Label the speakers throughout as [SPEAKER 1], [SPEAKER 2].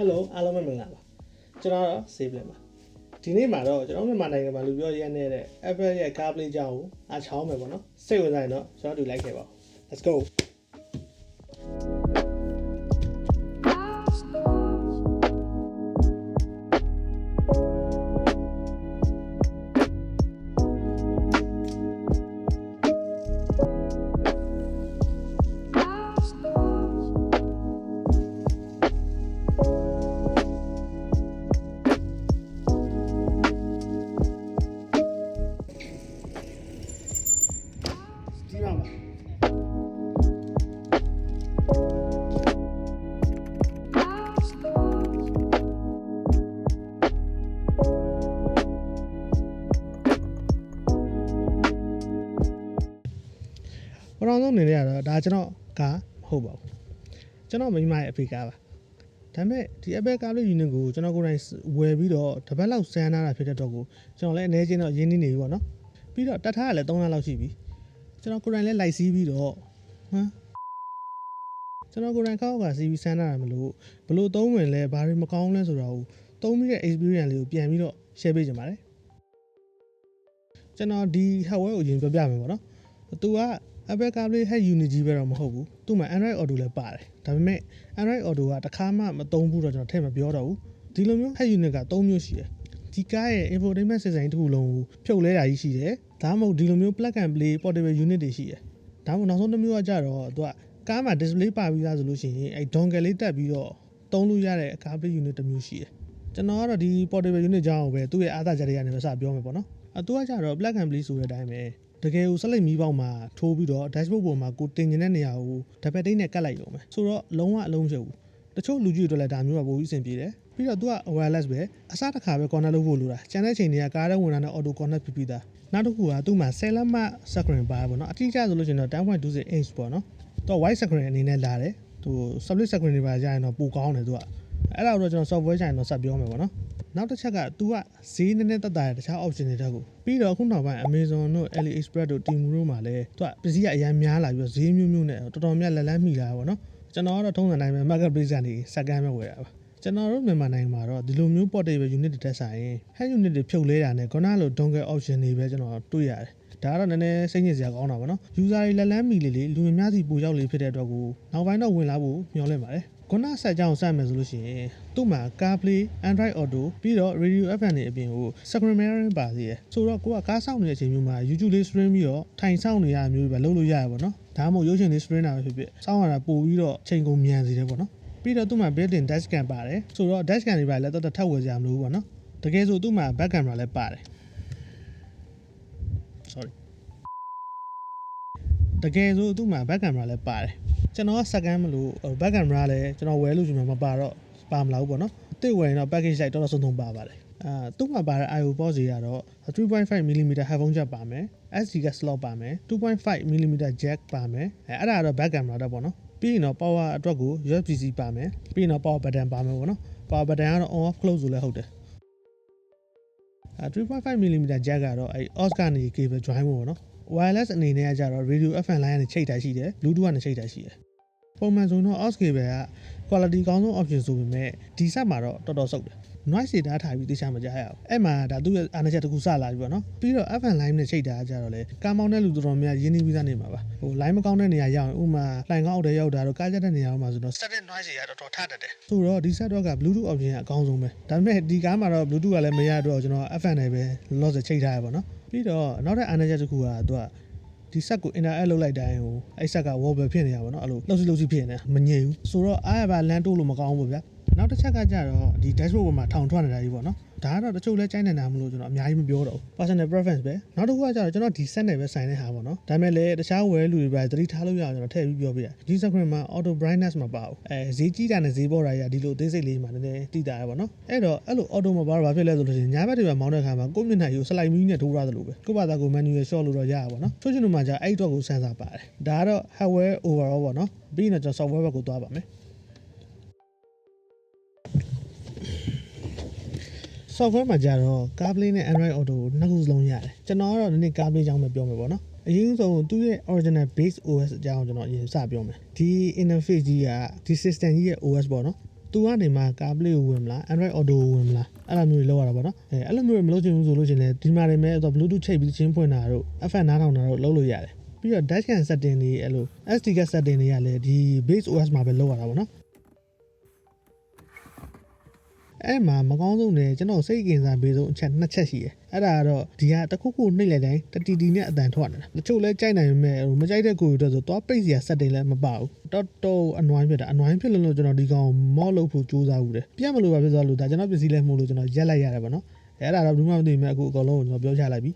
[SPEAKER 1] Hello အားလုံးပဲမင်္ဂလာပါကျွန်တော်တော့ Save လင်ပါဒီနေ့မှာတော့ကျွန်တော်မြန်မာနိုင်ငံမှာလူပြောရနေတဲ့ Apple ရဲ့ CarPlay ကြောင်းကိုအားချောင်းမယ်ပေါ့နော်စိတ်ဝင်စားရင်တော့ကျွန်တော်တို့လိုက်ခဲ့ပါဦး Let's go ပထမဆုံးအနေနဲ့ကတော့ဒါကျွန်တော်ကားမဟုတ်ပါဘူးကျွန်တော်မိမရဲ့အဖေကားပါဒါပေမဲ့ဒီ Apple CarPlay unit ကိုကျွန်တော်ကိုယ်တိုင်ဝယ်ပြီးတော့တစ်ပတ်လောက်စမ်းထားတာဖြစ်တဲ့တော့ကိုကျွန်တော်လည်းအနေချင်းတော့ရင်းနှီးနေပြီပေါ့နော်ပြီးတော့တတ်ထားရလည်း3လလောက်ရှိပြီကျွန်တော်ကိုယ်တိုင်လည်းလိုက်စီးပြီးတော့ဟမ်ကျွန်တော်ကိုယ်တိုင်ခောက်ကစီးပြီးစမ်းထားတာမလို့ဘလို့သုံးဝင်လဲဘာတွေမကောင်းလဲဆိုတာကိုသုံးပြီးတဲ့ experience လေးကိုပြန်ပြီးတော့ share ပေးကြပါတယ်ကျွန်တော်ဒီ hardware ကိုရင်ပြောပြမယ်ပေါ့နော်သူက Apple CarPlay Head Unit ကြီးပဲတော့မဟုတ်ဘူးသူ့မှာ Android Auto လည်းပါတယ်ဒါပေမဲ့ Android Auto ကတစ်ခါမှမသုံးဘူးတော့ကျွန်တော်ထည့်မပြောတော့ဘူးဒီလိုမျိုး Head Unit က3မျိုးရှိတယ်ဒီကားရဲ့ infotainment system တစ်ခုလုံးကိုဖြုတ်လဲတာကြီးရှိတယ်ဒါမှမဟုတ်ဒီလိုမျိုး plug and play portable unit တွေရှိတယ်ဒါမှမဟုတ်နောက်ဆုံးတစ်မျိုးကကြတော့သူကကားမှာ display ပါပြီးသားဆိုလို့ရှိရင်အဲ dongle လေးတက်ပြီးတော့သုံးလို့ရတဲ့ CarPlay unit တစ်မျိုးရှိတယ်ကျွန်တော်ကတော့ဒီ portable unit ကြောင်းကိုပဲသူ့ရဲ့အားသာချက်တွေကနေပဲစပြောမယ်ပေါ့နော်အတူကကြတော့ plug and play ဆိုတဲ့အတိုင်းပဲ တကယ်ကိုဆက်လက်မီးပေါက်မှာထိုးပြီးတော့ dashboard ပေါ်မှာကိုတင်ကျင်တဲ့နေရာကိုဓာတ်ပဲတိတ်နဲ့ကတ်လိုက်ရုံပဲဆိုတော့လုံးဝအလုံးမဖြုတ်ဘူးတချို့လူကြီးတွေလည်းဒါမျိုးကပိုပြီးအဆင်ပြေတယ်ပြီးတော့သူက wireless ပဲအစားတစ်ခါပဲ connect လုပ်ဖို့လိုတာကျန်တဲ့ချိန်တွေကကားထဲဝင်တာနဲ့ auto connect ဖြစ်ပြီးသားနောက်တစ်ခုကသူ့မှာ10လက်မှတ် screen ပါပေါ့နော်အတိအကျဆိုလို့ရှိရင်တော့10.20 inch ပေါ့နော်သူက white screen အနေနဲ့လာတယ် သူ split screen တွေပါကြရင်တော့ပိုကောင်းတယ်သူကအဲ့ဒါတော့ကျွန်တော် software ဆိုင်တော့ဆက်ပြောမယ်ပေါ့နော်နောက်တစ်ချက်က तू ကဈေးနည်းနည်းတက်တာရတခြား option တွေတက်ကိုပြီးတော့အခုနောက်ပိုင်း Amazon တို့ AliExpress တို့ Temu တို့မှာလည်း तू ကပစ္စည်းကအများများလာပြီးတော့ဈေးမျိုးမျိုးနဲ့တော်တော်များလက်လန်းမိလာပေါ့နော်ကျွန်တော်ကတော့ထုံးစံတိုင်းပဲ marketplace ကနေစကန်ပဲဝယ်တာပါကျွန်တော်တို့မြန်မာနိုင်ငံမှာတော့ဒီလိုမျိုး portable unit တွေတက်ဆိုင်ရင် hand unit တွေဖြုတ်လဲတာနဲ့ခုနလို dongle option တွေပဲကျွန်တော်တွေ့ရတယ် ဒါကတော့နည်းနည်းစိတ်ညစ်စရာကောင်းတာပေါ့နော် user တွေလက်လန်းမီလေးလေးလူအများကြီးပိုရောက်လေဖြစ်တဲ့အတွက်ကိုနောက်ပိုင်းတော့ဝင်လာဖို့မျှော်လင့်ပါတယ်ခုနဆက်ကြောင်းစမယ်ဆိုလို့ရှိရင်သူ့မှာ CarPlay Android Auto ပြီးတော့ Radio FM တွေအပြင်ကို Screen Mirroring ပါသေးတယ်ဆိုတော့ကိုကကားစောင့်နေတဲ့အချိန်မျိုးမှာ YouTube လေး stream ပြီးတော့ထိုင်စောင့်နေရမျိုးပဲလုပ်လို့ရရပါတော့ဒါမှမဟုတ်ရုပ်ရှင်လေး stream တာပဲဖြစ်ဖြစ်စောင့်ရတာပို့ပြီးတော့ချိန်ကုန်မြန်စေတယ်ပေါ့နော်ပြီးတော့သူ့မှာ built-in dash cam ပါတယ်ဆိုတော့ dash cam တွေပါလည်းတော်တော်ထပ်ဝယ်ကြမလို့ပေါ့နော်တကယ်ဆိုသူ့မှာ back camera လည်းပါတယ် တကယ်ဆိုသူ့မှာ back camera လည်းပါတယ်ကျွန်တော်ကစကန်မလို့ back camera လည်းကျွန်တော်ဝယ်လို့ကျွန်တော်မပါတော့ပါမလာဘူးပေါ့နော်အစ်စ်ဝယ်ရင်တော့ package လိုက်တော်တော်ဆုံးဆုံးပါပါတယ်အာသူ့မှာပါတဲ့ IO port တွေကတော့ 3.5mm headphone jack ပါမယ် SD က slot ပါမယ် 2.5mm jack ပါမယ်အဲအဲ့ဒါကတော့ back camera တော့ပေါ့နော်ပြီးရင်တော့ power အတွက်ကို USB-C ပါမယ်ပြီးရင်တော့ power button ပါမယ်ပေါ့နော် power button ကတော့ on off close ဆိုလည်းဟုတ်တယ်အဲ 3.5mm jack ကတော့အဲ OS ကနေ cable join ဖို့ပေါ့နော် wireless အနေနဲ့ကကြတော့ radio FM line နဲ့ချိတ်တာရှိတယ် bluetooth ကနေချိတ်တာရှိတယ်ပုံမှန်ဆိုတော့ aux cable က quality ကောင်းဆုံး option ဆိုပေမဲ့ဒီဆက်မှာတော့တော်တော်စုပ်တယ် noise တွေတားထားပြီးသိချမကြရအောင်အဲ့မှာဒါသူ့ရဲ့အားနည်းချက်တစ်ခုစလာပြီပေါ့နော်ပြီးတော့ FM line နဲ့ချိတ်တာကကြတော့လေကားမောင်းတဲ့လူတော်တော်များရင်းနှီးပြီးသားနေမှာပါဟို line မကောင်းတဲ့နေရာရောက်ရင်ဥမာလှိုင်ကောင်းအောက်ထဲရောက်တာတော့ကားကြတဲ့နေရာမှာဆိုတော့ static noise တွေကတော့တော်တော်ထတတ်တယ်ဆိုတော့ဒီ set တော့က bluetooth option ကအကောင်းဆုံးပဲဒါပေမဲ့ဒီကားမှာတော့ bluetooth ကလည်းမရတော့ကျွန်တော် FM နဲ့ပဲ loss ချိတ်ထားရပါတော့ ပြီးတော့နောက်တဲ့အားနည်းချက်တစ်ခုကသူကဒီဆက်ကို interact လုပ်လိုက်တိုင်းဟိုအဲ့ဆက်က wobble ဖြစ်နေရပါတော့အဲ့လိုလှုပ်စီလှုပ်စီဖြစ်နေမငြိမ်ဘူးဆိုတော့အားရပါလမ်းတိုးလို့မကောင်းဘူးဗျာ နောက်တစ်ချက်ကကြတော့ဒီ dashboard ပေါ်မှာထောင်ထွက်နေတာကြီးပေါ့နော်ဒါကတော့တချို့လဲကြိုက်နေတာမလို့ကျွန်တော်အများကြီးမပြောတော့ဘူး personal preference ပဲနောက်တစ်ခုကကြတော့ကျွန်တော်ဒီ set နဲ့ပဲဆိုင်တဲ့ဟာပေါ့နော်ဒါပေမဲ့လည်းတခြားဝယ်လူတွေပဲသတိထားလို့ရအောင်ကျွန်တော်ထည့်ပြီးပြောပြရဒီ screen မှာ auto brightness မပါဘူးအဲဈေးကြီးတာနဲ့ဈေးပေါ်တာကြီးဒီလိုအသေးစိတ်လေးမှနည်းနည်းတိတာရပါတော့အဲ့တော့အဲ့လို auto မပါတော့ဘာဖြစ်လဲဆိုလို့ရှိရင်ညာဘက်တွေပဲမောင်းတဲ့ခါမှာကိုယ့်မျက်နှာကို slide မီးနဲ့ထိုးရတယ်လို့ပဲကိုယ့်ဘာသာကို manual shot လို့တော့ရရပါတော့ချို့ချင်တို့မှာじゃအဲ့တော့ကို sensor ပါတယ်ဒါကတော့ hardware overall ပေါ့နော်ပြီးရင်တော့ကျွန်တော် software ဘက်ကိုသွားပါမယ် software မှာကြတော့ CarPlay နဲ့ Android Auto နှစ်ခုစလုံးရတယ်ကျွန်တော်ကတော့ဒီနေ့ CarPlay အကြောင်းပဲပြောမယ်ပေါ့နော်အရင်ဆုံးသူ့ရဲ့ original base OS အကြောင်းကျွန်တော်အရင်စပြောမယ်ဒီ interface ကြီးကဒီ system ကြီးရဲ့ OS ပေါ့နော်သူသူကနေမှ CarPlay ကိုဝင်မလား Android Auto ကိုဝင်မလားအဲ့လိုမျိုးတွေလောက်ရတာပေါ့နော်အဲအဲ့လိုမျိုးတွေမလုပ်ချင်ဘူးဆိုလို့ရှိရင်လည်းဒီမှာနေမဲ့တော့ Bluetooth ချိတ်ပြီးချင်းဖွင့်တာတို့ FM နားထောင်တာတို့လုပ်လို့ရတယ်ပြီးတော့ dashcam setting တွေအဲ့လို SD card setting တွေကလည်းဒီ base OS မှာပဲလုပ်ရတာပေါ့နော် အဲ့မှာမကောင်းဆုံးတယ်ကျွန်တော်စိတ်ကင်စားပေးဆုံးအချက်နှစ်ချက်ရှိတယ်အဲ့ဒါကတော့ဒီဟာတစ်ခုခုနှိပ်လိုက်တိုင်းတတီတီနဲ့အတန်ထွက်နေတာတချို့လဲကြိုက်နိုင်ပေမဲ့ဟိုမကြိုက်တဲ့ကိုယ်တွေအတွက်ဆိုသွားပိတ်စရာ setting လည်းမပါဘူးတော်တော်အနွိုင်းဖြစ်တာအနွိုင်းဖြစ်လို့လို့ကျွန်တော်ဒီကောင်မော့လို့ဖို့စူးစမ်းဦးတယ်ပြတ်မလို့ပါဖြစ်သွားလို့ဒါကျွန်တော်ပစ္စည်းလဲမှုလို့ကျွန်တော်ရက်လိုက်ရတယ်ပေါ့နော်အဲ့ဒါတော့ဘူးမှမသိဘူးမဲ့အခုအကောင်လုံးကိုကျွန်တော်ပြောချလိုက်ပြီ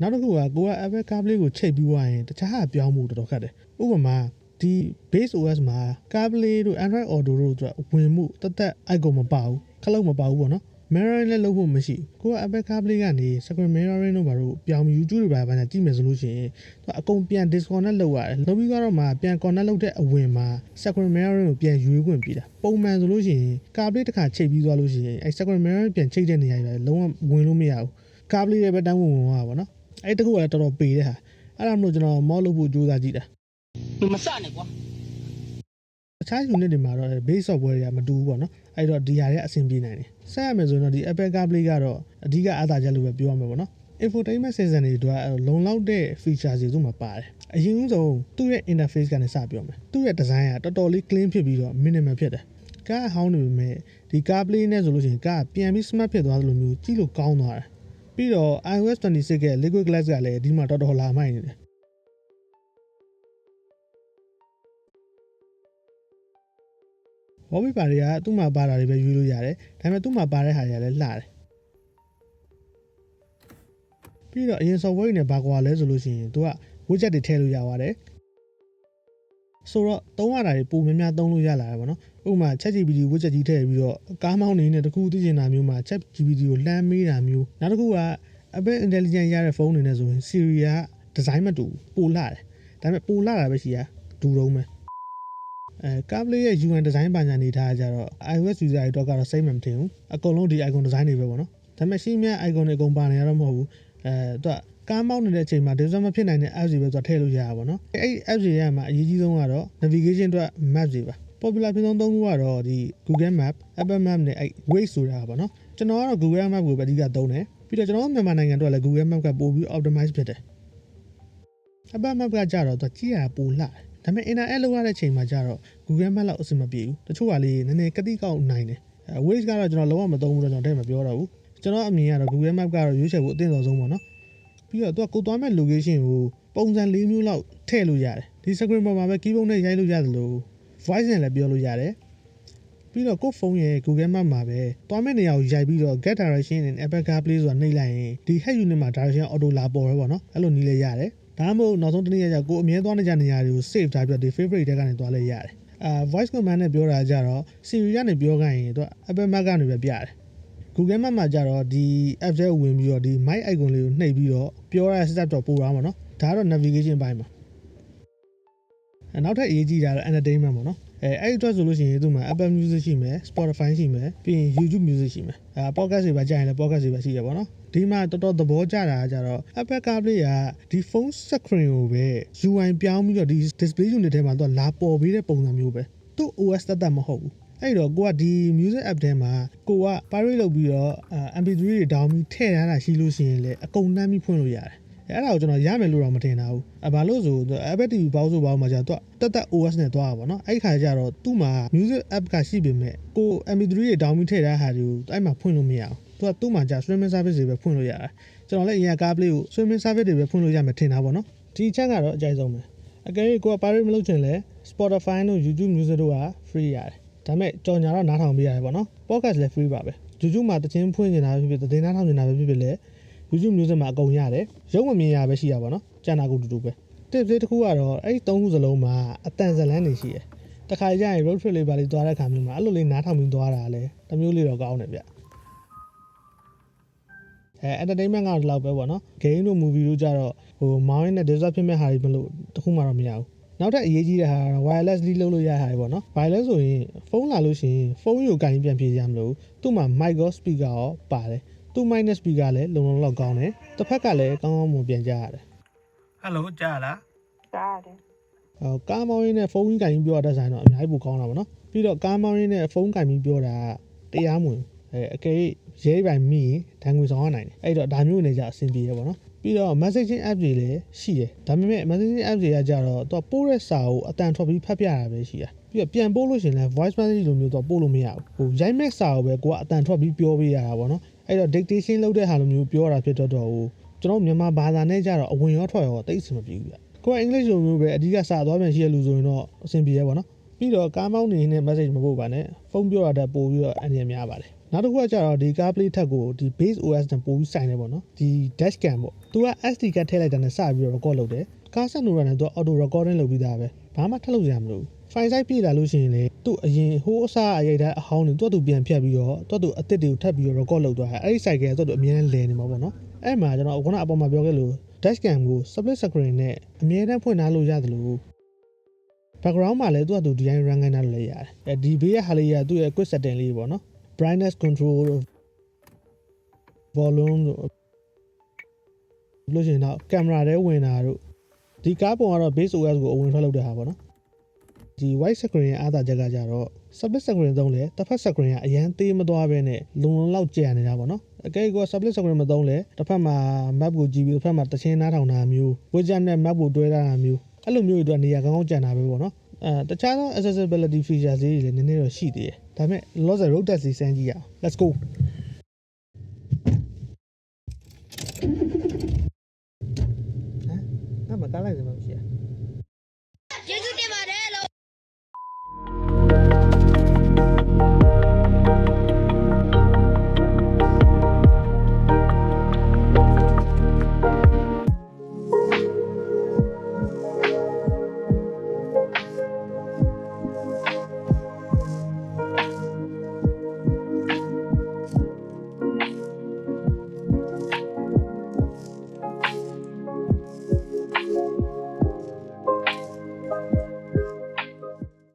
[SPEAKER 1] နောက်တစ်ခုကကိုက Apple CarPlay ကိုချိတ်ပြီးွားရင်တခြားဟာပြောင်းမှုတော်တော်ခက်တယ်ဥပမာ ဒီ base OS မှာ CarPlay တို့ Android Auto တို့အတွက်ဝင်မှုတက်တက် icon မပါဘူးခလုတ်မပါဘူးပေါ့နော် mirroring လည်းလုပ်ဖို့မရှိဘူးကိုက Apple CarPlay ကနေ screen mirroring တို့ဘာလို့ပြောင်းပြီး YouTube တွေဘာဘာညာကြည့်မယ်ဆိုလို့ရှိရင်သူကအကုန်ပြန် disconnect လုပ်ရတယ်လုပ်ပြီးတော့မှပြန် connect လုပ်တဲ့အဝင်မှာ screen mirroring ကိုပြန်ရွေးခွင့်ပေးတာပုံမှန်ဆိုလို့ရှိရင် CarPlay တစ်ခါချိတ်ပြီးသွားလို့ရှိရင်အဲ screen mirroring ပြန်ချိတ်တဲ့နေရာကြီးပဲလုံးဝဝင်လို့မရဘူး CarPlay ရဲ့ပဲတန်းဝင်ဝင်သွားတာပေါ့နော်အဲ့တကူကလည်းတော်တော်ပေတဲ့ဟာအဲ့ဒါမလို့ကျွန်တော်မော့လုပ်ဖို့ကြိုးစားကြည့်တာ
[SPEAKER 2] မမစနဲ့ကွာ
[SPEAKER 1] အခြား unit တွေမှာတော့ base software တွေကမတူဘူးပေါ့နော်အဲ့တော့ဒီဟာတွေအဆင်ပြေနိုင်တယ်ဆက်ရမယ်ဆိုရင်တော့ဒီ Apple CarPlay ကတော့အဓိကအားသာချက်လို့ပဲပြောရမှာပေါ့နော် infotainment system တွေတို့ကလုံလောက်တဲ့ feature တွေသူ့မှာပါတယ်အရင်ဆုံးသူ့ရဲ့ interface ကနေစပြောမယ်သူ့ရဲ့ design ကတော်တော်လေး clean ဖြစ်ပြီးတော့ minimal ဖြစ်တယ်ကားဟောင်းနေပေမဲ့ဒီ CarPlay နဲ့ဆိုလို့ရှိရင်ကားပြန်ပြီး smart ဖြစ်သွားသလိုမျိုးကြည့်လို့ကောင်းသွားတယ်ပြီးတော့ iOS 26ရဲ့ liquid glass ကလည်းဒီမှာတော်တော်လာမှိုက်နေတယ် ဝေါ်ဘီပါတွေကသူ့မှာပါတာတွေပဲယူလို့ရတယ်ဒါပေမဲ့သူ့မှာပါတဲ့ဟာတွေကလည်းလှတယ်ပြီးတော့အရင် software တွေနဲ့ဘာကွာလဲဆိုလို့ရှိရင်သူက widget တွေထည့်လို့ရပါတယ်ဆိုတော့သုံးရတာတွေပုံများများသုံးလို့ရလာတယ်ဗောနော်ဥပမာ ChatGPT widget ကြီးထည့်ပြီးတော့ကားမောင်းနေနဲ့တခုသိချင်တာမျိုးမှာ ChatGPT ကိုလှမ်းမေးတာမျိုးနောက်တစ်ခုက Apple Intelligence ရတဲ့ဖုန်းတွေနဲ့ဆိုရင် Siri ကဒီဇိုင်းမတူဘူးပိုလှတယ်ဒါပေမဲ့ပိုလှတာပဲရှိရဒူတုံးပဲ အဲ CarPlay ရဲ့ UI design ပါညာနေထားကြတော့ iOS user တွေတော့ကတော့စိတ်မှမထင်ဘူးအကုန်လုံးဒီ icon design တွေပဲပေါ့နော်ဒါပေမဲ့ရှင်းမြ icon တွေအကုန်ပါနေရတော့မဟုတ်ဘူးအဲသူကကားမောင်းနေတဲ့အချိန်မှာ design မဖြစ်နိုင်တဲ့ apps တွေပဲသူကထည့်လို့ရတာပေါ့နော်အဲ့ apps တွေရမှာအရေးကြီးဆုံးကတော့ navigation အတွက် map တွေပါ popular ဖြစ်ဆုံးသုံးခုကတော့ဒီ Google Map, Apple Map နဲ့အဲ့ Waze ဆိုတာပေါ့နော်ကျွန်တော်ကတော့ Google Map ကိုပဲအဓိကသုံးတယ်ပြီးတော့ကျွန်တော်တို့မြန်မာနိုင်ငံအတွက်လည်း Google Map ကပို့ပြီး optimize ဖြစ်တယ် Apple Map ကကြတော့သူကကြည့်ရတာပိုလှတယ် ဒါပေမဲ့ interact လုပ်ရတဲ့အချိန်မှာကြတော့ Google Map လောက်အဆင်မပြေဘူးတချို့ကလေးနည်းနည်းကတိကောက်နိုင်တယ်အဲ Waze ကတော့ကျွန်တော်လုံးဝမသုံးဘူးတော့ကျွန်တော်တဲ့မပြောတော့ဘူးကျွန်တော်အမြင်ကတော့ Google Map ကတော့ရွေးချယ်ဖို့အသင့်တော်ဆုံးပေါ့နော်ပြီးတော့သူကကိုသွားမဲ့ location ကိုပုံစံ၄မျိုးလောက်ထည့်လို့ရတယ်ဒီ screen ပေါ်မှာပဲ keyboard နဲ့ရိုက်လို့ရတယ်လို့ voice နဲ့လည်းပြောလို့ရတယ်ပြီးတော့ကိုယ့်ဖုန်းရဲ့ Google Map မှာပဲသွားမဲ့နေရာကိုရိုက်ပြီးတော့ get direction in Apple CarPlay ဆိုတာနှိပ်လိုက်ရင်ဒီ head unit မှာ direction auto လာပေါ်ရဲပေါ့နော်အဲ့လိုနီးလဲရတယ် ဒါမှမဟုတ်နောက်ဆုံးတစ်နေ့ကျကိုအမြဲသွားနေကြနေရာတွေကို save ထားပြီးတော့ဒီ favorite တွေကနေသွားလဲရတယ်အာ voice command နဲ့ပြောတာကြတော့ Siri ကနေပြောခိုင်းရင်သူက Apple Map ကနေပဲပြတယ် Google Map မှာကြတော့ဒီ app ထဲကိုဝင်ပြီးတော့ဒီ mic icon လေးကိုနှိပ်ပြီးတော့ပြောရတဲ့ step တော့ပို့ရမှာနော်ဒါကတော့ navigation ဘိုင်းမှာအဲနောက်ထပ်အရေးကြီးတာကတော့ entertainment ပေါ့နော် အဲအဲ့ဒီအတွက်ဆိုလို့ရှိရင်သူ့မှာ Apple Music ရှိမယ် Spotify ရှိမယ်ပြီးရင် YouTube Music ရှိမယ်အဲ podcast တွေပါကြာရင်လည်း podcast တွေပါရှိရပါတော့ဒီမှာတော်တော်သဘောကျတာကကြတော့ Apple CarPlay ကဒီ phone screen ကိုပဲ UI ပြောင်းပြီးတော့ဒီ display unit ထဲမှာသူကလာပေါ်ပေးတဲ့ပုံစံမျိုးပဲသူ့ OS တက်တက်မဟုတ်ဘူးအဲ့တော့ကိုကဒီ music app ထဲမှာကိုက pirate လုပ်ပြီးတော့ MP3 တွေ down ပြီးထည့်ထားတာရှိလို့ရှိရင်လည်းအကုန်နှမ်းပြီးဖွင့်လို့ရတယ် အဲ့ဒါကိုကျွန်တော်ရမယ်လို့တော့မထင်တာဘူးအဘာလို့ဆို Apple TV ဘောက်ဆိုဘောက်မှာကျတော့တက်တက် OS နဲ့သွားတာပေါ့နော်အဲ့ခါကျတော့သူ့မှာ music app ကရှိပေမဲ့ကို MP3 တွေ down ပြီးထည့်ထားတာတွေကိုအဲ့မှာဖွင့်လို့မရအောင်သူကသူ့မှာကျ streaming service တွေပဲဖွင့်လို့ရတယ်ကျွန်တော်လည်းအရင် CarPlay ကို streaming service တွေပဲဖွင့်လို့ရမယ်ထင်တာပေါ့နော်ဒီချက်ကတော့အကြိုက်ဆုံးပဲအကယ်၍ကိုက pirate မလုပ်ချင်လဲ Spotify တို့ YouTube Music တို့က free ရတယ်ဒါပေမဲ့ကြော်ညာတော့နားထောင်ပေးရတယ်ပေါ့နော် podcast လည်း free ပါပဲ YouTube မှာတခြင်းဖွင့်နေတာပဲဖြစ်ဖြစ်သတင်းနားထောင်နေတာပဲဖြစ်ဖြစ်လဲ YouTube Music မှာအကုန်ရတယ်ရုပ်မမြင်ရပဲရှိရပါတော့ကျန်တာကိုတူတူပဲ tips လေးတစ်ခုကတော့အဲ့ဒီသုံးခုစလုံးမှာအတန်ဇလန်းနေရှိတယ်တခါကျရင် road trip လေးပါလေးသွားတဲ့ခါမျိုးမှာအဲ့လိုလေးနားထောင်ပြီးသွားတာလဲတစ်မျိုးလေးတော့ကောင်းတယ်ဗျအဲ entertainment ကတော့ဒီလောက်ပဲပေါ့နော် game တို့ movie တို့ကြတော့ဟိုမောင်းရင်းနဲ့ disturb ဖြစ်မဲ့ဟာတွေမလို့တခုမှတော့မရဘူးနောက်ထပ်အရေးကြီးတဲ့ဟာကတော့ wirelessly လုပ်လို့ရတာတွေပေါ့နော် wireless ဆိုရင်ဖုန်းလာလို့ရှိရင်ဖုန်းကိုကင်ပြန်ပြေးရမလို့သူ့မှာ mic ရော speaker ရောပါတယ် သူ့ mic နဲ့ speaker လည်းလုံလုံလောက်ကောင်းတယ်တစ်ဖက်ကလည်းကောင်းကောင်းမွန်ပြန်ကြရတယ်
[SPEAKER 2] ဟယ်လိုကြားလား
[SPEAKER 3] ကြားရတယ်
[SPEAKER 1] ဟိုကားမောင်းရင်းနဲ့ဖုန်းကြီးကင်ကြီးပြောရတဲ့ဆိုင်တော့အများကြီးပိုကောင်းတာပေါ့နော်ပြီးတော့ကားမောင်းရင်းနဲ့ဖုန်းကင်ပြီးပြောတာကတရားမဝင်ဘူးအဲအကယ်၍ရဲပိုင်မိရင်ဒဏ်ငွေဆောင်ရနိုင်တယ်အဲ့တော့ဒါမျိုးအနေကြအဆင်ပြေရပါတော့ပြီးတော့ messaging app တွေလည်းရှိတယ်ဒါပေမဲ့ messaging app တွေကကြတော့သူကပို့တဲ့စာကိုအတန်ထွက်ပြီးဖတ်ပြတာပဲရှိတာပြီးတော့ပြန်ပို့လို့ရှိရင်လည်း voice message လိုမျိုးတော့ပို့လို့မရဘူးဟိုရိုက်မက်စာကိုပဲကိုကအတန်ထွက်ပြီးပြောပေးရတာပေါ့နော်အဲ့တော့ dictation လုပ်တဲ့ဟာလိုမျိုးပြောတာဖြစ်တော့တော့ဟိုကျွန်တော်မြန်မာဘာသာနဲ့ကြတော့အဝင်ရောထွက်ရောတိတ်အဆင်မပြေဘူးဗျကိုကအင်္ဂလိပ်လိုမျိုးပဲအဓိကစာသွားပြန်ရှိရလူဆိုရင်တော့အဆင်ပြေရပါတော့ပြီးတော့ကားမောင်းနေနဲ့ message မပို့ပါနဲ့ဖုန်းပြောရတဲ့ပို့ပြီးတော့အန်ရများပါတယ်နောက်တစ်ခုကကျတော့ဒီ CarPlay ထက်ကိုဒီ base OS နဲ့ပို့ပြီးဆိုင်နေပေါ့နော်ဒီ dash cam ပေါ့သူက SD card ထည့်လိုက်တာနဲ့စပြီးတော့ record လုပ်တယ်ကားဆက်နိုးရတဲ့သူက auto recording လုပ်ပြီးသားပဲဘာမှထပ်လုပ်ရမလို့ file size ပြည့်လာလို့ရှိရင်လေသူ့အရင်ဟိုးအစားအရိုက်တဲ့အဟောင်းတွေသူ့သူပြန်ဖြတ်ပြီးတော့သူ့သူအစ်စ်တွေကိုထပ်ပြီးတော့ record လုပ်သွားတယ်အဲ့ဒီ cycle ကသူ့သူအမြဲတမ်းလဲနေမှာပေါ့နော်အဲ့မှာကျွန်တော်ခုနအပေါ်မှာပြောခဲ့လို့ dash cam ကို split screen နဲ့အမြဲတမ်းဖွင့်ထားလို့ရတယ်လို့ background မှာလည်းသူ့အတူဒီတိုင်း run ခိုင်းတာလည်းရတယ်အဲဒီဘေးရဲ့ဟာလေးကသူ့ရဲ့ quick setting လေးပေါ့နော် brightness control တို့ volume တို့လို့ရှိရင်တော့ camera ထဲဝင်တာတို့ဒီကားပုံကတော့ base OS ကိုအဝင်ထွက်လုပ်တဲ့ဟာပေါ့နော် ဒီ white screen ရဲ့အားသာချက်ကကြတော့ split screen သုံးလဲတစ်ဖက် screen ကအရန်သေးမသွားဘဲနဲ့လုံလုံလောက်ကြံနေတာပေါ့နော်အကဲက split screen မသုံးလဲတစ်ဖက်မှာ map ကိုကြည့်ပြီးတစ်ဖက်မှာတချင်းနားထောင်တာမျိုး widget နဲ့ map ကိုတွဲထားတာမျိုးအဲ့လိုမျိုးတွေအတွက်နေရာကောင်းကောင်းကြံတာပဲပေါ့နော်အဲတခြားသော accessibility features လေးတွေလည်းနည်းနည်းတော့ရှိသေးတယ်ဒါပေမဲ့ loss road test စီစမ်းကြည့်ရအောင် let's go ဟမ်ငါမကားလိုက်စမှာ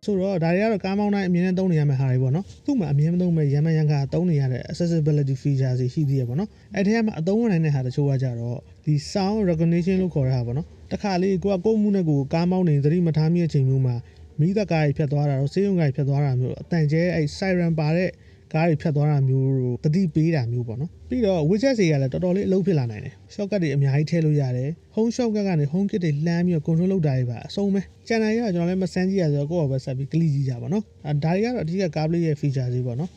[SPEAKER 1] ဆိုတော့ဒါတွေကတော့ကားမောင်းတိုင်းအမြင်နဲ့သုံးနေရမယ့်ဟာတွေပေါ့နော်သူ့မှာအမြင်မသုံးမဲ့ရမ်းမရမ်းကသုံးနေရတဲ့ accessibility features တွေရှိသေးရပေါ့နော်အဲ့ဒီထဲမှာအသုံးဝင်နိုင်တဲ့ဟာတချို့ကကြတော့ဒီ sound recognition လို့ခေါ်တဲ့ဟာပေါ့နော်တခါလေကိုကကိုယ့်မှုနဲ့ကိုယ်ကားမောင်းနေသတိမထားမိတဲ့အချိန်မျိုးမှာမိသက်ကားကြီးဖြတ်သွားတာတော့စေးရုံကားကြီးဖြတ်သွားတာမျိုးအတန်ကျဲအဲ့ siren ပါတဲ့ ကားတွေဖြတ်သွားတာမျိုးကိုတတိပေးတာမျိုးပေါ့နော်ပြီးတော့ widget တွေကလည်းတော်တော်လေးအလုပ်ဖြစ်လာနိုင်တယ် shortcut တွေအများကြီးထည့်လို့ရတယ် home shortcut ကနေ home kit တွေလှမ်းပြီးတော့ control လုပ်တာတွေပါအဆုံးပဲကျန်တာရတော့ကျွန်တော်လည်းမစမ်းကြည့်ရဆိုတော့ကိုယ့်ဘာပဲဆက်ပြီး click ကြည့်ကြပါနော်အဲဒါတွေကတော့အဓိက CarPlay ရဲ့ feature တွေပေါ့နော်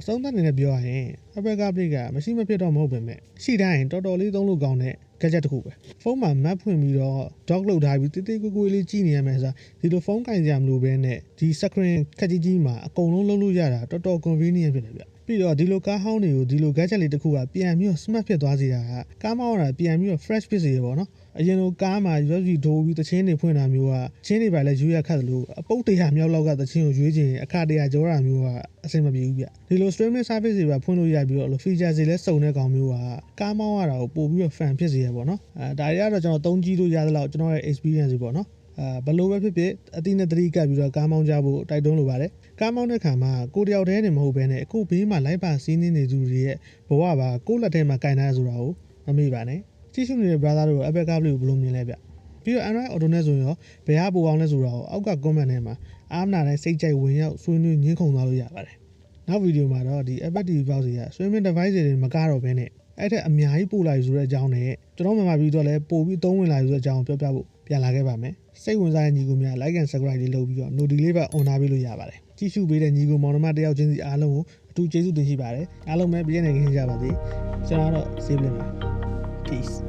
[SPEAKER 1] အဆုံးသတ်အနေနဲ့ပြောရရင် Apple CarPlay ကမရှိမဖြစ်တော့မဟုတ်ပဲမဲ့ရှိတိုင်းတော်တော်လေးသုံးလို့ကောင်းတဲ့ gadget တစ်ခုပဲဖုန်းမှာ map ဖွင့်ပြီးတော့ dock လုပ်ထားပြီးတိတိကိုကိုလေးကြည့်နေရမယ်ဆိုဒီလိုဖုန်းကင်ကြမလို့ပဲနဲ့ဒီ screen ခက်ကြီးကြီးမှာအကုန်လုံးလုံးလို့ရတာတော်တော် convenient ဖြစ်တယ်ဗျပြီးတော့ဒီလိုကားဟောင်းတွေကိုဒီလို gadget လေးတစ်ခုကပြန်ပြီးတော့ smart ဖြစ်သွားစေတာကကားမောင်းရတာပြန်ပြီးတော့ fresh ဖြစ်စေရပေါ့နော် အရင်လိုကားမှာ USB ဒိုးပြီးတချင်းတွေဖွင့်တာမျိုးကချင်းတွေပါလဲရွေးရခတ်တယ်လို့အပုတ်တရာမြောက်လောက်ကတချင်းကိုရွေးချင်အခါတရာကြောတာမျိုးကအဆင်မပြေဘူးဗျဒီလို streaming service တွေပါဖွင့်လို့ရပြီးတော့ feature တွေလည်းစုံတဲ့ကောင်မျိုးကကားမောင်းရတာကိုပို့ပြီးတော့ fan ဖြစ်စေရပေါ့နော်အဲဒါတွေကတော့ကျွန်တော်သုံးကြည့်လို့ရသလောက်ကျွန်တော်ရဲ့ experience တွေပေါ့နော်အဲဘယ်လိုပဲဖြစ်ဖြစ်အတိနဲ့တတိကပ်ပြီးတော့ကားမောင်းကြဖို့တိုက်တွန်းလိုပါတယ်ကားမောင်းတဲ့ခါမှာကိုတယောက်တည်းနေမဟုတ်ဘဲနဲ့အခုဘေးမှာလိုက်ပါစီးနေနေသူတွေရဲ့ဘဝပါကိုယ့်လက်ထဲမှာကင်ထားဆိုတာကိုမမေ့ပါနဲ့ ကြည့်ရှုနေတဲ့ brother တို့ Apple CarPlay ကိုဘယ်လိုမြင်လဲဗျပြီးတော့ Android Auto နဲ့ဆိုရင်ရောဘယ်ဟာပိုအောင်လဲဆိုတာကိုအောက်က comment ထဲမှာအားမနာတိုင်းစိတ်ကြိုက်ဝင်ရောက်ဆွေးနွေးညှင်းခုန်သွားလို့ရပါတယ်နောက်ဗီဒီယိုမှာတော့ဒီ Apple TV box တွေက streaming device တွေမကတော့ဘဲနဲ့အဲ့ထက်အများကြီးပို့လာယူဆိုတဲ့အကြောင်းနဲ့ကျွန်တော်မြန်မာပြည်တော့လည်းပို့ပြီးသုံးဝင်လာယူဆိုတဲ့အကြောင်းကိုပြောပြဖို့ပြန်လာခဲ့ပါမယ်စိတ်ဝင်စားတဲ့ညီကိုများ like and subscribe လေးလုပ်ပြီးတော့ notification လေးပါ on ထားပေးလို့ရပါတယ်ကြည့်ရှုပေးတဲ့ညီကိုမောင်နှမတယောက်ချင်းစီအားလုံးကိုအထူးကျေးဇူးတင်ရှိပါတယ်အားလုံးပဲပြည့်နေခင်ကြပါစေကျွန်တော်တော့ save လုပ်ပါ Peace.